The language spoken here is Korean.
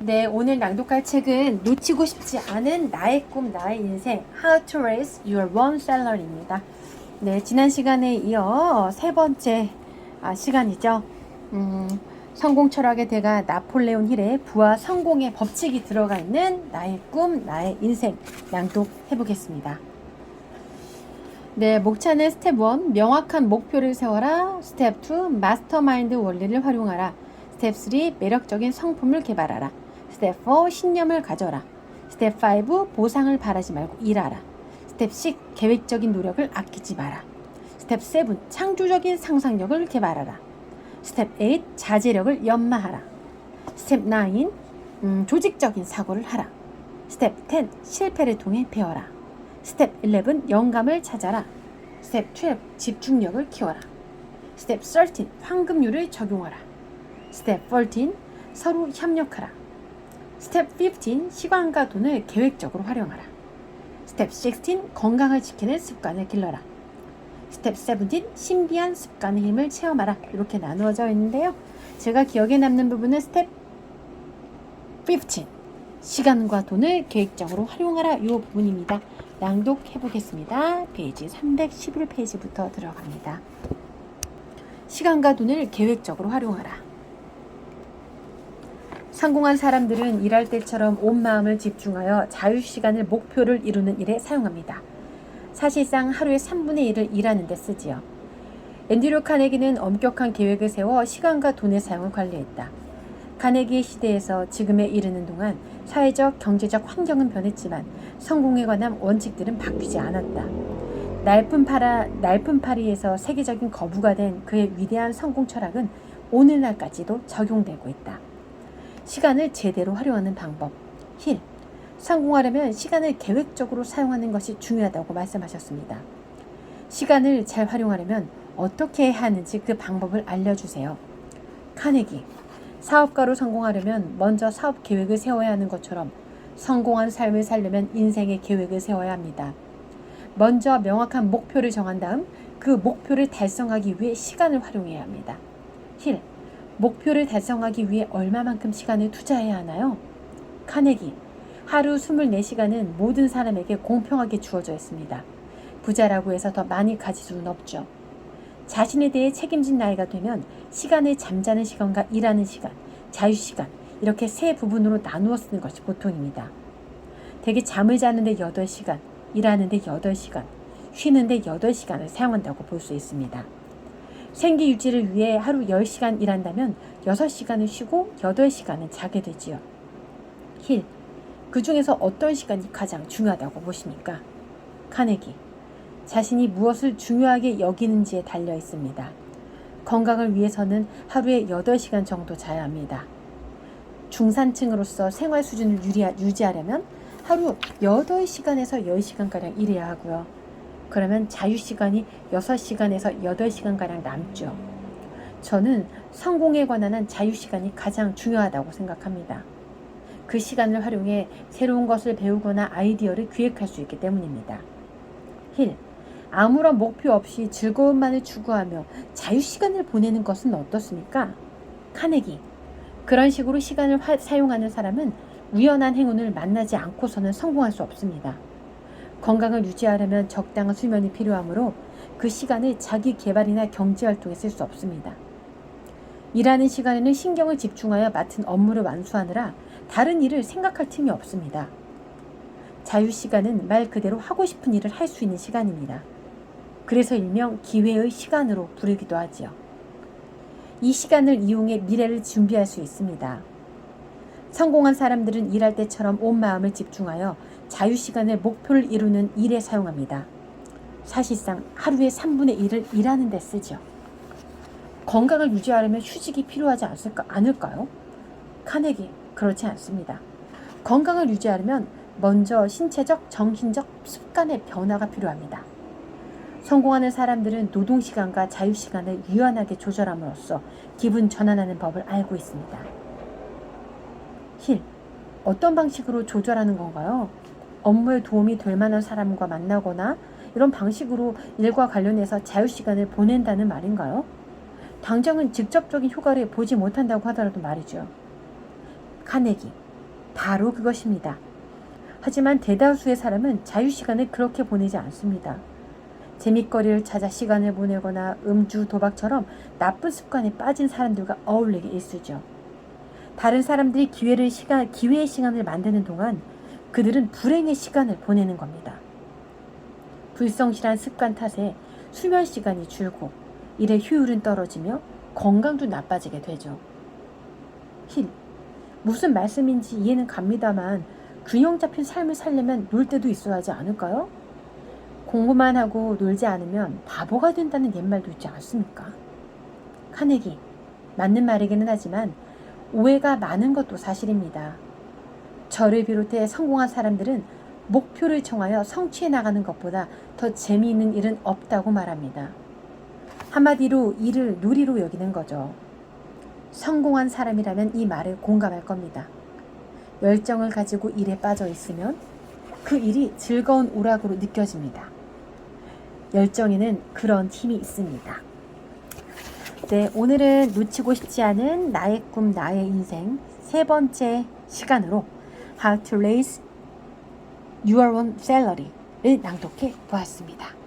네, 오늘 낭독할 책은 놓치고 싶지 않은 나의 꿈, 나의 인생 How to Raise Your One Salary입니다. 네, 지난 시간에 이어 세 번째 아, 시간이죠. 음, 성공 철학의 대가 나폴레온 힐의 부와 성공의 법칙이 들어가 있는 나의 꿈, 나의 인생 낭독해 보겠습니다. 네, 목차는 스텝 1, 명확한 목표를 세워라. 스텝 2, 마스터마인드 원리를 활용하라. 스텝 3, 매력적인 성품을 개발하라. 스텝 4, 신념을 가져라. 스텝 5, 보상을 바라지 말고 일하라. 스텝 6, 계획적인 노력을 아끼지 마라. 스텝 7, 창조적인 상상력을 개발하라. 스텝 8, 자제력을 연마하라. 스텝 9, 음, 조직적인 사고를 하라. 스텝 10, 실패를 통해 배워라. 스텝 11, 영감을 찾아라. 스텝 12, 집중력을 키워라. 스텝 13, 황금률을 적용하라. 스텝 14, 서로 협력하라. 스텝 15, 시간과 돈을 계획적으로 활용하라. 스텝 16, 건강을 지키는 습관을 길러라. 스텝 17, 신비한 습관의 힘을 체험하라. 이렇게 나누어져 있는데요. 제가 기억에 남는 부분은 스텝 15, 시간과 돈을 계획적으로 활용하라. 이 부분입니다. 낭독해 보겠습니다. 페이지 311페이지부터 들어갑니다. 시간과 돈을 계획적으로 활용하라. 성공한 사람들은 일할 때처럼 온 마음을 집중하여 자유 시간을 목표를 이루는 일에 사용합니다. 사실상 하루의 3분의 1을 일하는 데 쓰지요. 앤드류 카네기는 엄격한 계획을 세워 시간과 돈의 사용을 관리했다. 카네기의 시대에서 지금에 이르는 동안 사회적, 경제적 환경은 변했지만 성공에 관한 원칙들은 바뀌지 않았다. 날품 파라, 날품 파리에서 세계적인 거부가 된 그의 위대한 성공 철학은 오늘날까지도 적용되고 있다. 시간을 제대로 활용하는 방법. 힐. 성공하려면 시간을 계획적으로 사용하는 것이 중요하다고 말씀하셨습니다. 시간을 잘 활용하려면 어떻게 해야 하는지 그 방법을 알려주세요. 카네기. 사업가로 성공하려면 먼저 사업 계획을 세워야 하는 것처럼 성공한 삶을 살려면 인생의 계획을 세워야 합니다. 먼저 명확한 목표를 정한 다음 그 목표를 달성하기 위해 시간을 활용해야 합니다. 힐. 목표를 달성하기 위해 얼마만큼 시간을 투자해야 하나요? 카네기. 하루 24시간은 모든 사람에게 공평하게 주어져 있습니다. 부자라고 해서 더 많이 가질 수는 없죠. 자신에 대해 책임진 나이가 되면 시간을 잠자는 시간과 일하는 시간, 자유 시간 이렇게 세 부분으로 나누어 쓰는 것이 보통입니다. 대개 잠을 자는데 8시간, 일하는데 8시간, 쉬는데 8시간을 사용한다고 볼 수 있습니다. 생기 유지를 위해 하루 10시간 일한다면 6시간을 쉬고 8시간은 자게 되지요. 힐. 그 중에서 어떤 시간이 가장 중요하다고 보십니까? 카네기. 자신이 무엇을 중요하게 여기는지에 달려 있습니다. 건강을 위해서는 하루에 8시간 정도 자야 합니다. 중산층으로서 생활 수준을 유지하려면 하루 8시간에서 10시간가량 일해야 하고요. 그러면 자유시간이 6시간에서 8시간가량 남죠. 저는 성공에 관한 한 자유시간이 가장 중요하다고 생각합니다. 그 시간을 활용해 새로운 것을 배우거나 아이디어를 기획할 수 있기 때문입니다. 힐. 아무런 목표 없이 즐거움만을 추구하며 자유시간을 보내는 것은 어떻습니까? 카네기. 그런 식으로 시간을 화, 사용하는 사람은 우연한 행운을 만나지 않고서는 성공할 수 없습니다. 건강을 유지하려면 적당한 수면이 필요하므로 그 시간을 자기 개발이나 경제 활동에 쓸 수 없습니다. 일하는 시간에는 신경을 집중하여 맡은 업무를 완수하느라 다른 일을 생각할 틈이 없습니다. 자유 시간은 말 그대로 하고 싶은 일을 할 수 있는 시간입니다. 그래서 일명 기회의 시간으로 부르기도 하지요. 이 시간을 이용해 미래를 준비할 수 있습니다. 성공한 사람들은 일할 때처럼 온 마음을 집중하여 자유 시간을 목표를 이루는 일에 사용합니다. 사실상 하루에 3분의 1을 일하는 데 쓰죠. 건강을 유지하려면 휴식이 필요하지 않을까, 않을까요? 카네기, 그렇지 않습니다. 건강을 유지하려면 먼저 신체적, 정신적 습관의 변화가 필요합니다. 성공하는 사람들은 노동 시간과 자유 시간을 유연하게 조절함으로써 기분 전환하는 법을 알고 있습니다. 힐, 어떤 방식으로 조절하는 건가요? 업무에 도움이 될 만한 사람과 만나거나 이런 방식으로 일과 관련해서 자유 시간을 보낸다는 말인가요? 당장은 직접적인 효과를 보지 못한다고 하더라도 말이죠. 카네기. 바로 그것입니다. 하지만 대다수의 사람은 자유 시간을 그렇게 보내지 않습니다. 재밌거리를 찾아 시간을 보내거나 음주, 도박처럼 나쁜 습관에 빠진 사람들과 어울리기 일쑤죠. 다른 사람들이 기회를 시간, 기회의 시간을 만드는 동안 그들은 불행의 시간을 보내는 겁니다. 불성실한 습관 탓에 수면 시간이 줄고 일의 효율은 떨어지며 건강도 나빠지게 되죠. 힐, 무슨 말씀인지 이해는 갑니다만 균형 잡힌 삶을 살려면 놀 때도 있어야 하지 않을까요? 공부만 하고 놀지 않으면 바보가 된다는 옛말도 있지 않습니까? 카네기, 맞는 말이기는 하지만 오해가 많은 것도 사실입니다. 저를 비롯해 성공한 사람들은 목표를 정하여 성취해 나가는 것보다 더 재미있는 일은 없다고 말합니다. 한마디로 일을 놀이로 여기는 거죠. 성공한 사람이라면 이 말을 공감할 겁니다. 열정을 가지고 일에 빠져 있으면 그 일이 즐거운 오락으로 느껴집니다. 열정에는 그런 힘이 있습니다. 네, 오늘은 놓치고 싶지 않은 나의 꿈, 나의 인생 세 번째 시간으로 How to Raise Your Own Salary를 낭독해 보았습니다.